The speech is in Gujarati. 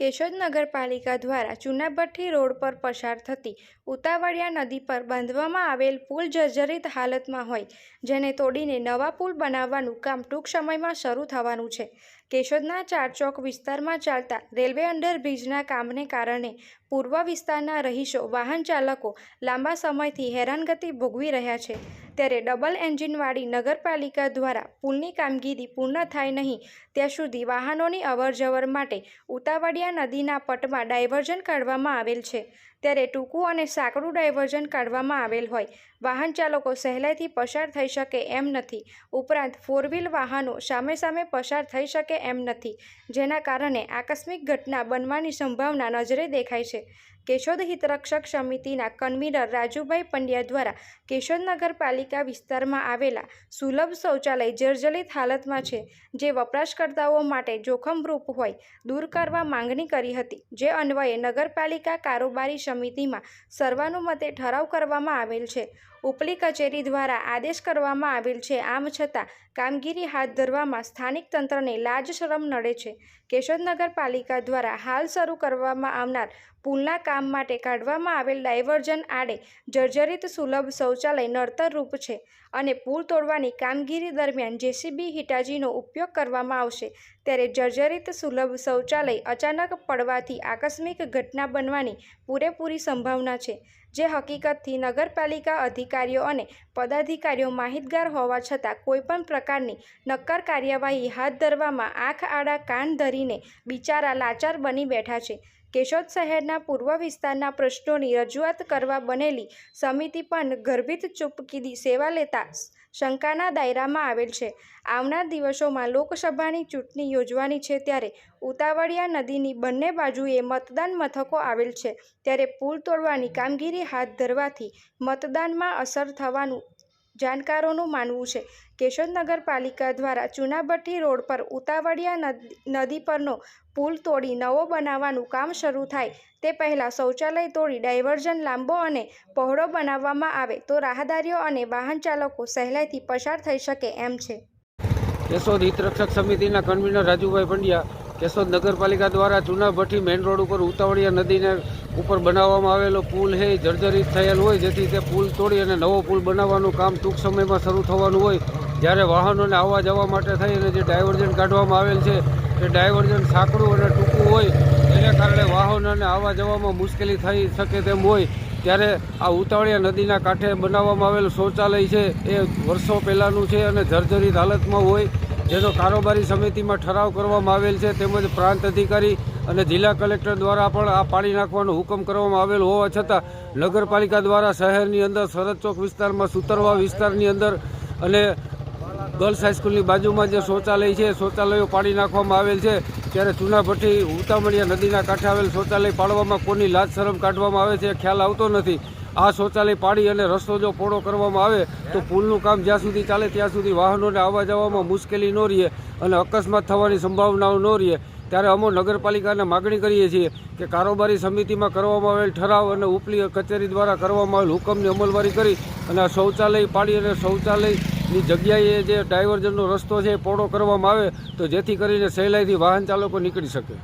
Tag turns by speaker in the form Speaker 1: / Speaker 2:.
Speaker 1: કેશોદ નગરપાલિકા દ્વારા ચુનાભઠ્ઠી રોડ પર પસાર થતી ઉતાવળિયા નદી પર બાંધવામાં આવેલ પુલ જર્જરિત હાલતમાં હોય, જેને તોડીને નવા પુલ બનાવવાનું કામ ટૂંક સમયમાં શરૂ થવાનું છે. કેશોદના ચારચોક વિસ્તારમાં ચાલતા રેલવે અંડરબ્રિજના કામને કારણે પૂર્વ વિસ્તારના રહીશો, વાહન ચાલકો લાંબા સમયથી હેરાનગતિ ભોગવી રહ્યા છે. ત્યારે ડબલ એન્જિનવાળી નગરપાલિકા દ્વારા પુલની કામગીરી પૂર્ણ થાય નહીં, ત્યાં સુધી વાહનોની અવરજવર માટે ઉતાવળિયા નદીના પટમાં ડાયવર્ઝન કાઢવામાં આવેલ છે. ત્યારે ટૂંકું અને સાંકડું ડાયવર્ઝન કાઢવામાં આવેલ હોય. વાહન ચાલકો સહેલાઈથી પસાર થઈ શકે એમ નથી. ઉપરાંત ફોર વ્હીલ વાહનો સામે સામે પસાર થઈ શકે એમ નથી, જેના કારણે આકસ્મિક ઘટના બનવાની સંભાવના નજરે દેખાય છે. કેશોદ હિતરક્ષક સમિતિના કન્વીનર રાજુભાઈ પંડ્યા દ્વારા કેશોદ નગરપાલિકા વિસ્તારમાં આવેલા સુલભ શૌચાલય જર્જરિત હાલતમાં છે, જે વપરાશકર્તાઓ માટે જોખમરૂપ હોય, દૂર કરવા માંગણી કરી હતી. જે અન્વયે નગરપાલિકા કારોબારી સમિતિમાં સર્વાનુમતે ઠરાવ કરવામાં આવેલ છે. ઉપલી કચેરી દ્વારા આદેશ કરવામાં આવેલ છે, આમ છતાં કામગીરી હાથ ધરવામાં સ્થાનિક તંત્રને લાજ શરમ નડે છે. કેશોદ નગરપાલિકા દ્વારા હાલ શરૂ કરવામાં આવનાર પુલના કામ માટે કાઢવામાં આવેલ ડાયવર્ઝન આડે જર્જરિત સુલભ શૌચાલય નડતરરૂપ છે અને પુલ તોડવાની કામગીરી દરમિયાન જેસીબી હિટાજીનો ઉપયોગ કરવામાં આવશે. ત્યારે જર્જરિત સુલભ શૌચાલય અચાનક પડવાથી આકસ્મિક ઘટના બનવાની પૂરેપૂરી સંભાવના છે, જે હકીકતથી નગરપાલિકા અધિકારીઓ અને પદાધિકારીઓ માહિતગાર હોવા છતાં કોઈપણ પ્રકારની નક્કર કાર્યવાહી હાથ ધરવામાં આંખ આડા કાન ધરીને બિચારા લાચાર બની બેઠા છે. કેશોદ શહેરના પૂર્વ વિસ્તારના પ્રશ્નોની રજૂઆત કરવા બનેલી સમિતિ પણ ગર્ભિત ચૂપકીદી સેવા લેતા શંકાના દાયરામાં આવેલ છે. આવનાર દિવસોમાં લોકસભાની ચૂંટણી યોજવાની છે ત્યારે ઉતાવળિયા નદીની બંને બાજુએ મતદાન મથકો આવેલ છે. ત્યારે પુલ તોડવાની કામગીરી હાથ ધરવાથી મતદાનમાં અસર થવાનું જાણકારોનું માનવું છે. કેશોદ નગરપાલિકા દ્વારા ચુનાભઠ્ઠી રોડ પર ઉતાવળિયા નદી પરનો પુલ તોડી નવો બનાવવાનું કામ શરૂ થાય તે પહેલાં શૌચાલય તોડી ડાયવર્ઝન લાંબો અને પહોળો બનાવવામાં આવે તો રાહદારીઓ અને વાહન ચાલકો સહેલાઈથી પસાર થઈ શકે એમ છે.
Speaker 2: કેશોદ હિતરક્ષક સમિતિના કન્વીનર રાજુભાઈ પંડ્યા કેશોદ નગરપાલિકા દ્વારા જૂના ભઠ્ઠી મેઇન રોડ ઉપર ઉતાવળિયા નદીને ઉપર બનાવવામાં આવેલો પુલ છે જર્જરિત થયેલ હોય, જેથી તે પુલ તોડી અને નવો પુલ બનાવવાનું કામ ટૂંક સમયમાં શરૂ થવાનું હોય. જ્યારે વાહનોને આવવા જવા માટે થઈ અને જે ડાયવર્ઝન કાઢવામાં આવેલ છે, તે ડાયવર્ઝન સાંકડું અને ટૂંકું હોય. એને કારણે વાહનોને આવવા જવામાં મુશ્કેલી થઈ શકે તેમ હોય. ત્યારે આ ઉતાવળિયા નદીના કાંઠે બનાવવામાં આવેલ શૌચાલય છે, એ વર્ષો પહેલાંનું છે અને જર્જરિત હાલતમાં હોય. જેનો કારોબારી સમિતિમાં ઠરાવ કરવામાં આવેલ છે તેમજ પ્રાંત અધિકારી અને જિલ્લા કલેક્ટર દ્વારા પણ આ પાણી નાખવાનો હુકમ કરવામાં આવેલ હોવા છતાં નગરપાલિકા દ્વારા શહેરની અંદર સરદ ચોક વિસ્તારમાં સુતરવા વિસ્તારની અંદર અને ગર્લ્સ હાઈસ્કૂલની બાજુમાં જે શૌચાલય છે શૌચાલયો પાણી નાખવામાં આવેલ છે. ત્યારે ચૂનાભઠ્ઠી ઉતામળિયા નદીના કાંઠે આવેલ શૌચાલય પાડવામાં કોની લાજ શરમ કાઢવામાં આવે છે ખ્યાલ આવતો નથી. આ શૌચાલય પાડી અને રસ્તો જો પહોળો કરવામાં આવે, તો પુલનું કામ જ્યાં સુધી ચાલે ત્યાં સુધી વાહનોને આવવા જવામાં મુશ્કેલી ન રહે અને અકસ્માત થવાની સંભાવનાઓ ન રહે. ત્યારે અમો નગરપાલિકાને માગણી કરીએ છીએ કે કારોબારી સમિતિમાં કરવામાં આવેલ ઠરાવ અને ઉપલી કચેરી દ્વારા કરવામાં આવેલ હુકમની અમલવારી કરી અને શૌચાલય પાડી અને શૌચાલયની જગ્યાએ જે ડાયવર્જનનો રસ્તો છે એ પહોળો કરવામાં આવે, તો જેથી કરીને સહેલાઈથી વાહન ચાલકો નીકળી શકે.